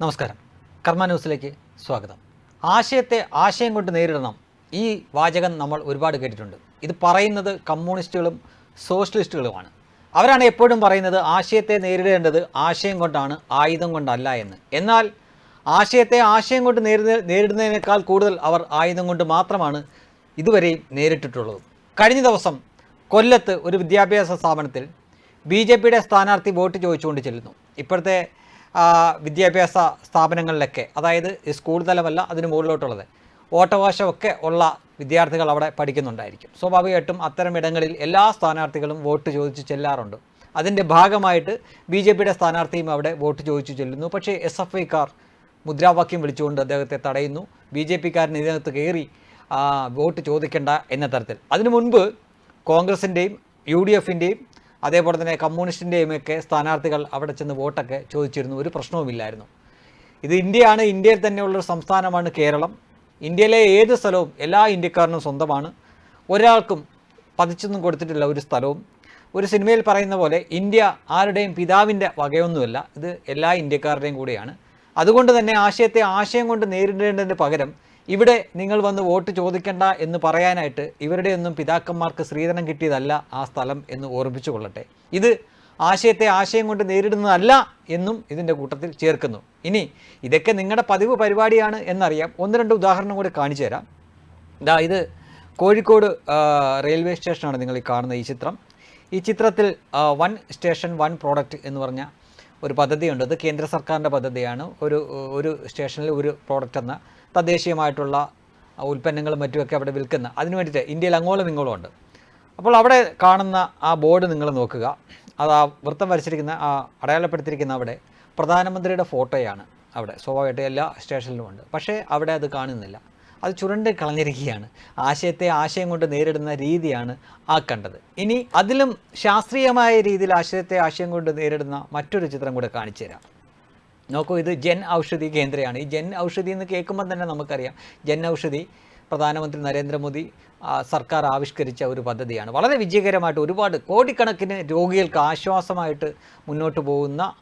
നമസ്കാരം. കർമ്മ ന്യൂസിലേക്ക് സ്വാഗതം. ആശയത്തെ ആശയം കൊണ്ട് നേരിടണം. ഈ വാചകം നമ്മൾ ഒരുപാട് കേട്ടിട്ടുണ്ട്. ഇത് പറയുന്നത് കമ്മ്യൂണിസ്റ്റുകളും സോഷ്യലിസ്റ്റുകളുമാണ്. അവരാണ് എപ്പോഴും പറയുന്നത് ആശയത്തെ നേരിടേണ്ടത് ആശയം കൊണ്ടാണ് ആയുധം കൊണ്ടല്ല എന്ന്. എന്നാൽ ആശയത്തെ ആശയം കൊണ്ട് നേരിട നേരിടുന്നതിനേക്കാൾ കൂടുതൽ അവർ ആയുധം കൊണ്ട് മാത്രമാണ് ഇതുവരെയും നേരിട്ടിട്ടുള്ളത്. കഴിഞ്ഞ ദിവസം കൊല്ലത്ത് ഒരു വിദ്യാഭ്യാസ സ്ഥാപനത്തിൽ ബി ജെ പിയുടെ സ്ഥാനാർത്ഥി വോട്ട് ചോദിച്ചുകൊണ്ട് ചെല്ലുന്നു. ഇപ്പോഴത്തെ വിദ്യാഭ്യാസ സ്ഥാപനങ്ങളിലൊക്കെ അതായത് സ്കൂൾ തലമല്ല അതിന് മുകളിലോട്ടുള്ളത് വോട്ടവകാശമൊക്കെ ഉള്ള വിദ്യാർത്ഥികൾ അവിടെ പഠിക്കുന്നുണ്ടായിരിക്കും. സ്വാഭാവികമായിട്ടും അത്തരം ഇടങ്ങളിൽ എല്ലാ സ്ഥാനാർത്ഥികളും വോട്ട് ചോദിച്ച് ചെല്ലാറുണ്ട്. അതിന്റെ ഭാഗമായിട്ട് ബി ജെ പിയുടെ സ്ഥാനാർത്ഥിയും അവിടെ വോട്ട് ചോദിച്ചു ചെല്ലുന്നു. പക്ഷേ എസ് എഫ് ഐക്കാർ മുദ്രാവാക്യം വിളിച്ചുകൊണ്ട് അദ്ദേഹത്തെ തടയുന്നു. ബി ജെ പിക്കാരൻ ഇതിനകത്ത് കയറി വോട്ട് ചോദിക്കേണ്ട എന്ന തരത്തിൽ. അതിനു മുൻപ് കോൺഗ്രസിന്റെയും യു ഡി എഫിന്റെയും അതേപോലെ തന്നെ കമ്മ്യൂണിസ്റ്റിന്റെയും ഒക്കെ സ്ഥാനാർത്ഥികൾ അവിടെ ചെന്ന് വോട്ടൊക്കെ ചോദിച്ചിരുന്നു. ഒരു പ്രശ്നവുമില്ലായിരുന്നു. ഇത് ഇന്ത്യയാണ്. ഇന്ത്യയിൽ തന്നെയുള്ളൊരു സംസ്ഥാനമാണ് കേരളം. ഇന്ത്യയിലെ ഏത് സ്ഥലവും എല്ലാ ഇന്ത്യക്കാരനും സ്വന്തമാണ്. ഒരാൾക്കും പതിച്ചൊന്നും കൊടുത്തിട്ടില്ല ഒരു സ്ഥലവും. ഒരു സിനിമയിൽ പറയുന്ന പോലെ ഇന്ത്യ ആരുടെയും പിതാവിന്റെ വകയൊന്നുമല്ല. ഇത് എല്ലാ ഇന്ത്യക്കാരുടെയും കൂടിയാണ്. അതുകൊണ്ട് തന്നെ ആശയത്തെ ആശയം കൊണ്ട് നേരിടേണ്ടതിന് പകരം ഇവിടെ നിങ്ങൾ വന്ന് വോട്ട് ചോദിക്കണ്ട എന്ന് പറയാനായിട്ട് ഇവരുടെ ഒന്നും പിതാക്കന്മാർക്ക് സ്ത്രീധനം കിട്ടിയതല്ല ആ സ്ഥലം എന്ന് ഓർമ്മിച്ചു കൊള്ളട്ടെ. ഇത് ആശയത്തെ ആശയം കൊണ്ട് നേരിടുന്നതല്ല എന്നും ഇതിന്റെ കൂട്ടത്തിൽ ചേർക്കുന്നു. ഇനി ഇതൊക്കെ നിങ്ങളുടെ പതിവ് പരിപാടിയാണ് എന്നറിയാം. ഒന്ന് രണ്ട് ഉദാഹരണം കൂടി കാണിച്ചു തരാം. ഇതാ ഇത് കോഴിക്കോട് റെയിൽവേ സ്റ്റേഷനാണ് നിങ്ങൾ ഈ കാണുന്ന ഈ ചിത്രം. ഈ ചിത്രത്തിൽ വൺ സ്റ്റേഷൻ വൺ പ്രോഡക്റ്റ് എന്ന് പറഞ്ഞ ഒരു പദ്ധതിയുണ്ട്. അത് കേന്ദ്ര സർക്കാരിന്റെ പദ്ധതിയാണ്. ഒരു ഒരു സ്റ്റേഷനിൽ ഒരു പ്രോഡക്റ്റ് എന്ന തദ്ദേശീയമായിട്ടുള്ള ഉൽപ്പന്നങ്ങളും മറ്റുമൊക്കെ അവിടെ വിൽക്കുന്ന. അതിന് വേണ്ടിയിട്ട് ഇന്ത്യയിൽ അങ്ങോളം ഇങ്ങോളം ഉണ്ട്. അപ്പോൾ അവിടെ കാണുന്ന ആ ബോർഡ് നിങ്ങൾ നോക്കുക. അത് ആ വൃത്തം വരച്ചിരിക്കുന്ന ആ അടയാളപ്പെടുത്തിയിരിക്കുന്ന അവിടെ പ്രധാനമന്ത്രിയുടെ ഫോട്ടോയാണ് അവിടെ. സ്വാഭാവികമായിട്ട് എല്ലാ സ്റ്റേഷനിലും ഉണ്ട്. പക്ഷേ അവിടെ അത് കാണുന്നില്ല. അത് ചുരണ്ട് കളഞ്ഞിരിക്കുകയാണ്. ആശയത്തെ ആശയം കൊണ്ട് നേരിടുന്ന രീതിയാണ് ആ കണ്ടത്. ഇനി അതിലും ശാസ്ത്രീയമായ രീതിയിൽ ആശയത്തെ ആശയം കൊണ്ട് നേരിടുന്ന മറ്റൊരു ചിത്രം കൂടെ കാണിച്ചു തരാം. നോക്കൂ ഇത് ജൻ ഔഷധി കേന്ദ്രയാണ്. ഈ ജൻ ഔഷധി എന്ന് കേൾക്കുമ്പോൾ തന്നെ നമുക്കറിയാം. ജൻ ഔഷധി പ്രധാനമന്ത്രി നരേന്ദ്രമോദി സർക്കാർ ആവിഷ്കരിച്ച ഒരു പദ്ധതിയാണ്. വളരെ വിജയകരമായിട്ട് ഒരുപാട് കോടിക്കണക്കിന് രോഗികൾക്ക് ആശ്വാസമായിട്ട് മുന്നോട്ട് പോകുന്ന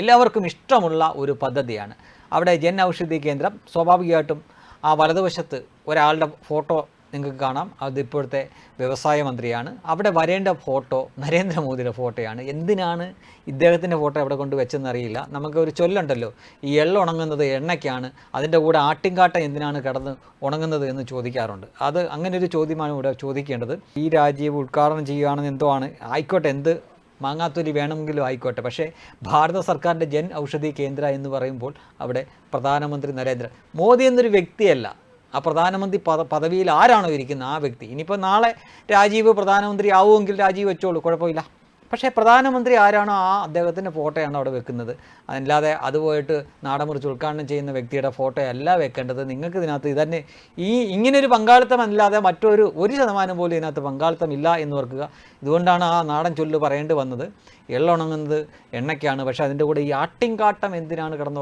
എല്ലാവർക്കും ഇഷ്ടമുള്ള ഒരു പദ്ധതിയാണ്. അവിടെ ജൻ ഔഷധി കേന്ദ്രം സ്വാഭാവികമായിട്ടും ആ വലതുവശത്ത് ഒരാളുടെ ഫോട്ടോ നിങ്ങൾക്ക് കാണാം. അത് ഇപ്പോഴത്തെ വ്യവസായ മന്ത്രിയാണ്. അവിടെ വരേണ്ട ഫോട്ടോ നരേന്ദ്രമോദിയുടെ ഫോട്ടോയാണ്. എന്തിനാണ് ഇദ്ദേഹത്തിന്റെ ഫോട്ടോ അവിടെ കൊണ്ട് വെച്ചെന്ന് അറിയില്ല. നമുക്ക് ഒരു ചൊല്ലുണ്ടല്ലോ ഈ എള്ള ഉണങ്ങുന്നത് എണ്ണയ്ക്കാണ്. അതിന്റെ കൂടെ ആട്ടിൻകാട്ട എന്തിനാണ് കിടന്ന് ഉണങ്ങുന്നത് എന്ന് ചോദിക്കാറുണ്ട്. അത് അങ്ങനെ ഒരു ചോദ്യമാണ് ഇവിടെ ചോദിക്കേണ്ടത്. ഈ രാജ്യം ഉദ്ഘാടനം ചെയ്യുകയാണെന്ന് എന്തോ ആണ്. ആയിക്കോട്ടെ എന്ത് മാങ്ങാത്തൊലി വേണമെങ്കിലും ആയിക്കോട്ടെ. പക്ഷേ ഭാരത സർക്കാരിന്റെ ജൻ ഔഷധി കേന്ദ്ര എന്ന് പറയുമ്പോൾ അവിടെ പ്രധാനമന്ത്രി നരേന്ദ്ര മോദി എന്നൊരു വ്യക്തിയല്ല. ആ പ്രധാനമന്ത്രി പദ പദവിയിൽ ആരാണോ ഇരിക്കുന്നത് ആ വ്യക്തി. ഇനിയിപ്പോൾ നാളെ രാജീവ് പ്രധാനമന്ത്രി ആവുമെങ്കിൽ രാജീവ് വെച്ചോളൂ. കുഴപ്പമില്ല. പക്ഷേ പ്രധാനമന്ത്രി ആരാണോ ആ അദ്ദേഹത്തിന്റെ ഫോട്ടോയാണ് അവിടെ വെക്കുന്നത്. അല്ലാതെ അത് പോയിട്ട് നാടമുറിച്ച് ഉദ്ഘാടനം ചെയ്യുന്ന വ്യക്തിയുടെ ഫോട്ടോ അല്ല വെക്കേണ്ടത്. നിങ്ങൾക്ക് ഇതിനകത്ത് ഇതന്നെ ഈ ഇങ്ങനൊരു പങ്കാളിത്തം അല്ലാതെ മറ്റൊരു ഒരു ശതമാനം പോലും ഇതിനകത്ത് പങ്കാളിത്തം ഇല്ല എന്ന് ഓർക്കുക. ഇതുകൊണ്ടാണ് ആ നാടൻ ചൊല്ല് പറയേണ്ടി വന്നത്. എള്ളുണങ്ങുന്നത് എണ്ണയ്ക്കാണ്. പക്ഷേ അതിന്റെ കൂടെ ഈ ആട്ടിൻകാട്ടം എന്തിനാണ് കിടന്ന്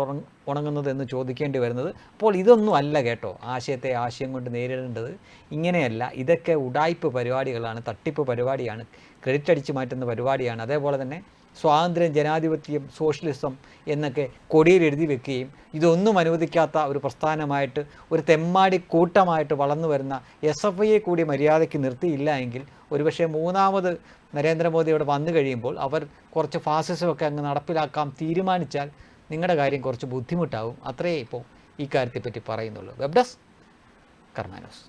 ഉണങ്ങുന്നത് എന്ന് ചോദിക്കേണ്ടി വരുന്നത്? അപ്പോൾ ഇതൊന്നും അല്ല കേട്ടോ. ആശയത്തെ ആശയം കൊണ്ട് നേരിടേണ്ടത് ഇങ്ങനെയല്ല. ഇതൊക്കെ ഉടായ്പ് പരിപാടികളാണ് തട്ടിപ്പ് പരിപാടിയാണ് ക്രെഡിറ്റ് അടിച്ച് മാറ്റുന്ന പരിപാടിയാണ്. അതേപോലെ തന്നെ സ്വാതന്ത്ര്യം ജനാധിപത്യം സോഷ്യലിസം എന്നൊക്കെ കൊടിയിൽ എഴുതി വെക്കുകയും ഇതൊന്നും അനുവദിക്കാത്ത ഒരു പ്രസ്ഥാനമായിട്ട് ഒരു തെമ്മാടി കൂട്ടമായിട്ട് വളർന്നു വരുന്ന എസ് എഫ് ഐയെ കൂടി മര്യാദയ്ക്ക് നിർത്തിയില്ല എങ്കിൽ ഒരുപക്ഷെ മൂന്നാമത് നരേന്ദ്രമോദി അവിടെ വന്നു കഴിയുമ്പോൾ അവർ കുറച്ച് ഫാസിസമൊക്കെ അങ്ങ് നടപ്പിലാക്കാം തീരുമാനിച്ചാൽ നിങ്ങളുടെ കാര്യം കുറച്ച് ബുദ്ധിമുട്ടാവും. അത്രയേ ഇപ്പോൾ ഈ കാര്യത്തെപ്പറ്റി പറയുന്നുള്ളൂ. Web desk കർമാനോസ്